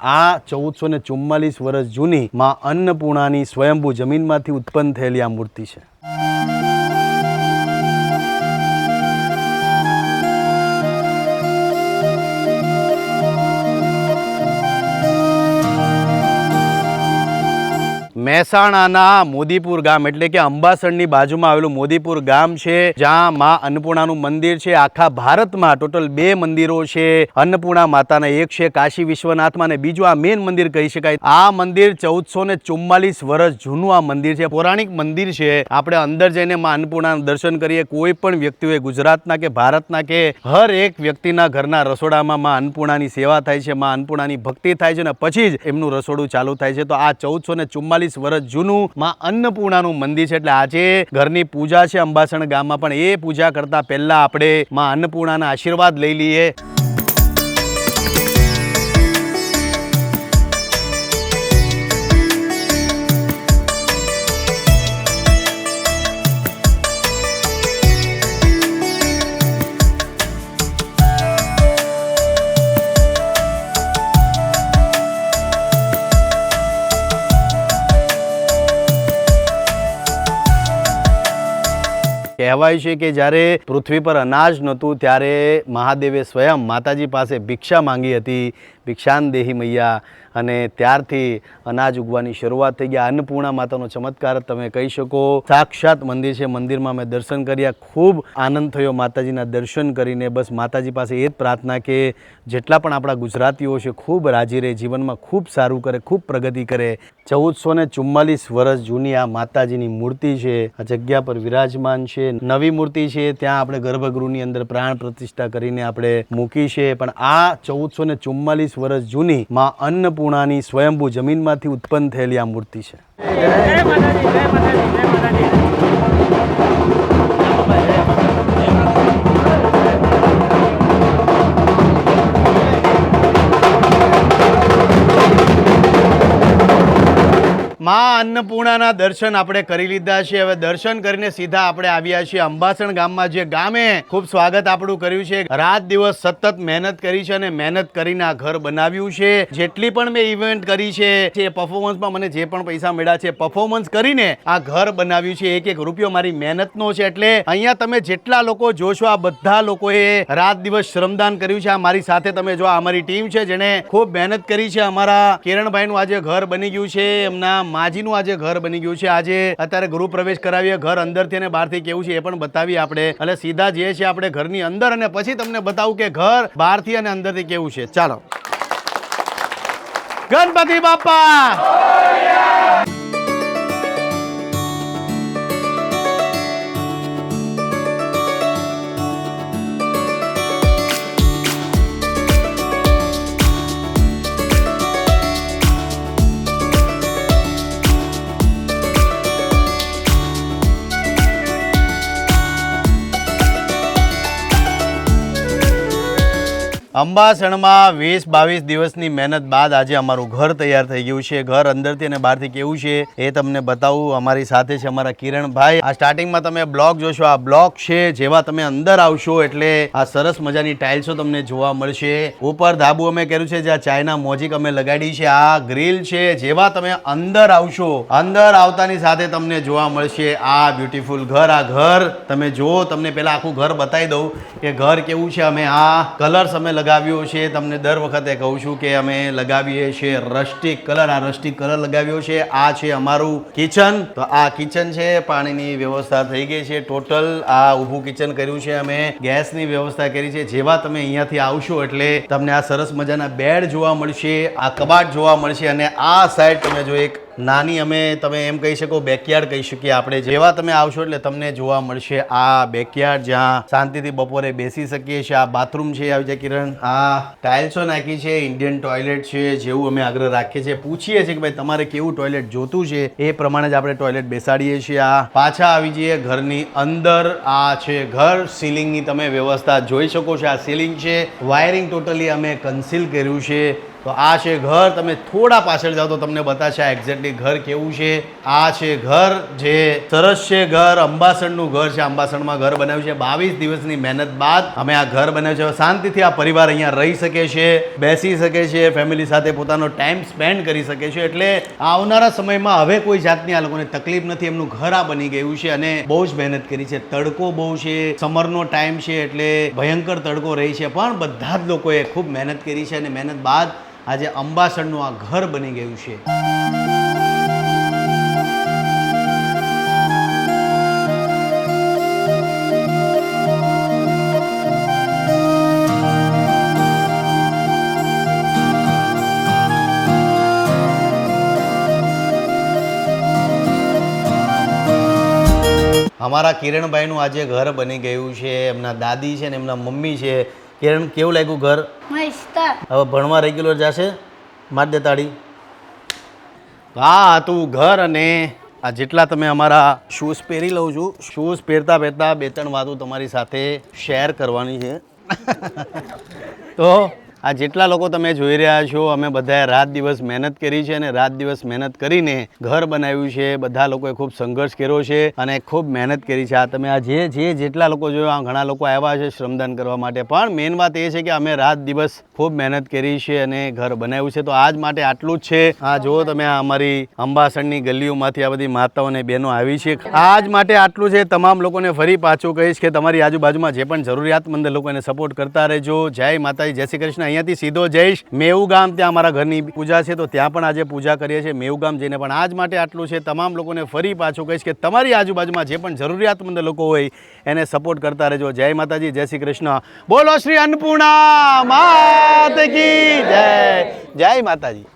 આ ચૌદસો ને ચુમ્માલીસ વર્ષ જૂની માં અન્નપૂર્ણાની સ્વયંભૂ જમીનમાંથી ઉત્પન્ન થયેલી આ મૂર્તિ છે. મહેસાણાના મોદીપુર ગામ, એટલે કે અંબાસણની બાજુમાં આવેલું મોદીપુર ગામ છે, જ્યાં માં અન્નપૂર્ણાનું મંદિર છે. આખા ભારતમાં ટોટલ બે મંદિરો છે. અન્નપૂર્ણા માતાના એક છે, કાશી વિશ્વનાથમાં બીજું આ મેન મંદિર કહી શકાય. આ મંદિર ચૌદસો ને ચુમ્માલીસ વર્ષ જૂનું આ મંદિર છે. પૌરાણિક મંદિર છે. આપણે અંદર જઈને માં અન્નપૂર્ણાનું દર્શન કરીએ. કોઈ પણ વ્યક્તિ હોય ગુજરાતના કે ભારતના કે હર એક વ્યક્તિના ઘરના રસોડામાં માં અન્નપૂર્ણાની સેવા થાય છે. માં અન્નપૂર્ણાની ભક્તિ થાય છે અને પછી જ એમનું રસોડું ચાલુ થાય છે. તો આ ચૌદસો ને ચુમ્માલીસ વર્ષ જૂનું માં અન્નપૂર્ણાનું મંદિર છે. એટલે આજે ઘરની પૂજા છે. અંબાસણ ગામમાં પણ એ પૂજા કરતા પહેલા આપણે માં અન્નપૂર્ણાના આશીર્વાદ લઈ લઈએ. કહેવાય છે કે જ્યારે પૃથ્વી પર અનાજ નહોતું, ત્યારે મહાદેવે સ્વયં માતાજી પાસે ભિક્ષા માંગી હતી. ભિક્ષાન દેહી મૈયા. અને ત્યારથી અનાજ ઉગવાની શરૂઆત થઈ ગયા અન્નપૂર્ણા માતાનો ચમત્કાર તમે કહી શકો. સાક્ષાત મંદિર છે. મંદિરમાં મેં દર્શન કર્યા. ખૂબ આનંદ થયો માતાજીના દર્શન કરીને. બસ માતાજી પાસે એ જ પ્રાર્થના કે જેટલા પણ આપણા ગુજરાતીઓ છે, ખૂબ રાજી રહે, જીવનમાં ખૂબ સારું કરે, ખૂબ પ્રગતિ કરે. ચૌદસો ને ચુમ્માલીસ વર્ષ જૂની આ માતાજીની મૂર્તિ છે. આ જગ્યા પર વિરાજમાન છે. નવી મૂર્તિ છે. ત્યાં આપણે ગર્ભગૃહની અંદર પ્રાણ પ્રતિષ્ઠા કરીને આપણે મૂકી છે. પણ આ ચૌદસો ને ચુમ્માલીસ વર્ષ જૂની માં અન્નપૂર્ણાની સ્વયંભૂ જમીનમાંથી ઉત્પન્ન થયેલી આ મૂર્તિ છે. જય માતાજી માં અન્નપૂર્ણાના દર્શન આપણે કરી લીધા છે હવે દર્શન કરીને સીધા આપણે આવ્યા છીએ અંબાસણ ગામમાં જે ગામે ખૂબ સ્વાગત આપણું કર્યું છે. રાત દિવસ સતત મહેનત કરી છે અને મહેનત કરીને આ ઘર બનાવ્યું છે. જેટલી પણ મેં ઇવેન્ટ કરી છે, જે પરફોર્મન્સમાં મને જે પણ પૈસા મળ્યા છે પરફોર્મન્સ કરીને આ ઘર બનાવ્યું છે. એક એક રૂપિયો મારી મહેનતનો છે. એટલે અહીંયા તમે જેટલા લોકો જોશો, આ બધા લોકોએ રાત દિવસ શ્રમદાન કર્યું છે. આ મારી સાથે તમે જો આ અમારી ટીમ છે, જેણે ખૂબ મહેનત કરી છે. અમારા કિરણભાઈનું આજે ઘર બની ગયું છે. એમના માજીનું આજે ઘર બની ગયું છે. આજે અત્યારે ગૃહ પ્રવેશ કરાવીએ, ઘર અંદરથી અને બહારથી કેવું છે એ પણ બતાવીએ આપણે. એટલે સીધા જઈએ છીએ આપણે ઘરની અંદર અને પછી તમને બતાવું કે ઘર બહારથી અને અંદરથી કેવું છે. ચાલો. ગણપતિ બાપા અંબાસણમાં વીસ બાવીસ દિવસની મહેનત બાદ આજે અમારું ઘર તૈયાર થઈ ગયું છે. ઘર અંદરથી અને બહારથી કેવું છે એ તમને બતાવું. અમારી સાથે છે અમારા કિરણભાઈ. આ સ્ટાર્ટિંગમાં તમે બ્લોક જોશો. આ બ્લોક છે જેવા તમે અંદર આવશો એટલે આ સરસ મજાની ટાઇલ્સો તમને જોવા મળશે. ઉપર ધાબુ અમે કર્યું છે, જે આ ચાઇના મોજીક અમે લગાડી છે. આ ગ્રીલ છે જેવા તમે અંદર આવશો. અંદર આવતાની સાથે તમને જોવા મળશે આ બ્યુટીફુલ ઘર. આ ઘર તમે જુઓ, તમને પેલા આખું ઘર બતાવી દઉં કે ઘર કેવું છે. અમે આ કલર્સ અમે લગાવ્યો છે. તમને દર વખતે કહું છું કે અમે લગાવીએ છીએ રસ્ટિક કલર આ રસ્ટિક કલર લગાવ્યો છે. આ છે અમારું કિચન તો આ કિચન છે. પાણીની વ્યવસ્થા થઈ ગઈ છે. ટોટલ આ ઊભું કિચન કર્યું છે અમે. ગેસની વ્યવસ્થા કરી છે. જેવા તમે અહીંયાથી આવશો એટલે તમને આ સરસ મજાના બેડ જોવા મળશે, આ કબાટ જોવા મળશે અને આ સાઈડ તમે જો એક નાની અમે તમે એમ કહી શકો બેકયાર્ડ કહી શકીએ આપણે. જેવા તમે આવશો એટલે તમને જોવા મળશે આ બેકયાર્ડ જ્યાં શાંતિથી બપોરે બેસી શકીએ છીએ. આ બાથરૂમ છે આવી જાય કિરણ. આ ટાઇલ્સો નાખી છે ઇન્ડિયન ટોયલેટ છે, જેવું અમે આગ્રહ રાખીએ છીએ. પૂછીએ છીએ કે ભાઈ તમારે કેવું ટોયલેટ જોતું છે? એ પ્રમાણે જ આપણે ટોયલેટ બેસાડીએ છીએ. આ પાછા આવી જઈએ ઘરની અંદર. આ છે ઘર. સીલિંગની તમે વ્યવસ્થા જોઈ શકો છો. આ સીલિંગ છે. વાયરિંગ ટોટલી અમે કન્સીલ કર્યું છે. તો આ છે ઘર. તમે થોડા પાછળ જાઓ તો તમને બતાશે આ એક્ઝેક્ટલી ઘર કેવું છે. આ છે ઘર જે સરસ છે ઘર. અંબાસણનું ઘર છે. અંબાસણમાં ઘર બનાવ્યું છે. બાવીસ દિવસની મહેનત બાદ અમે આ ઘર બનાવ્યું છે. શાંતિથી આ પરિવાર અહીંયા રહી શકે છે, બેસી શકે છે ફેમિલી સાથે પોતાનો ટાઈમ સ્પેન્ડ કરી શકે છે. એટલે આવનારા સમયમાં હવે કોઈ જાતની આ લોકોને તકલીફ નથી. એમનું ઘર આ બની ગયું છે અને બહુ જ મહેનત કરી છે. તડકો બહુ છે. સમરનો ટાઈમ છે એટલે ભયંકર તડકો રહી છે. પણ બધા જ લોકોએ ખૂબ મહેનત કરી છે અને મહેનત બાદ આજે અંબાસણનું આ ઘર બની ગયું છે. અમારા કિરણભાઈનું આજે ઘર બની ગયું છે, એમના દાદી છે ને એમના મમ્મી છે. કિરણ કેવું લાગ્યું ઘર? હવે ભણવા રેગ્યુલર જશે? માર દે તાળી. હા તું ઘર અને આ જેટલા તમે અમારા શૂઝ પહેરી લઉં છું. શૂઝ પહેરતા પહેરતા બે ત્રણ વાતો તમારી સાથે શેર કરવાની છે. તો આ જેટલા લોકો તમે જોઈ રહ્યા છો, અમે બધાએ રાત દિવસ મહેનત કરી છે અને રાત દિવસ મહેનત કરીને ઘર બનાવ્યું છે. બધા લોકોએ ખૂબ સંઘર્ષ કર્યો છે અને ખૂબ મહેનત કરી છે. આ તમે આ જે જે જેટલા લોકો જોયો ઘણા લોકો આવ્યા છે શ્રમદાન કરવા માટે. પણ મેઇન વાત એ છે કે અમે રાત દિવસ ખૂબ મહેનત કરી છે અને ઘર બનાવ્યું છે. તો આજ માટે આટલું જ છે. આ જુઓ તમે અમારી અંબાસણની ગલીઓમાંથી આ બધી માતાઓ અને બહેનો આવી છે. આજ માટે આટલું છે. તમામ લોકોને ફરી પાછું કહીશ કે તમારી આજુબાજુમાં જે પણ જરૂરિયાતમંદ લોકોને સપોર્ટ કરતા રહેજો. જય માતાજી, જય શ્રી કૃષ્ણ. અહીંયાથી સીધો જઈશ. મેવું ગામ ત્યાં અમારા ઘરની પૂજા છે, તો ત્યાં પણ આજે પૂજા કરીએ છીએ. મેવું ગામ જઈને પણ આજ માટે આટલું છે. તમામ લોકોને ફરી પાછું કહીશ કે તમારી આજુબાજુમાં જે પણ જરૂરિયાતમંદ લોકો હોય, એને સપોર્ટ કરતા રહેજો. જય માતાજી, જય શ્રી કૃષ્ણ. બોલો શ્રી અન્નપૂર્ણા, માત જય. જય માતાજી.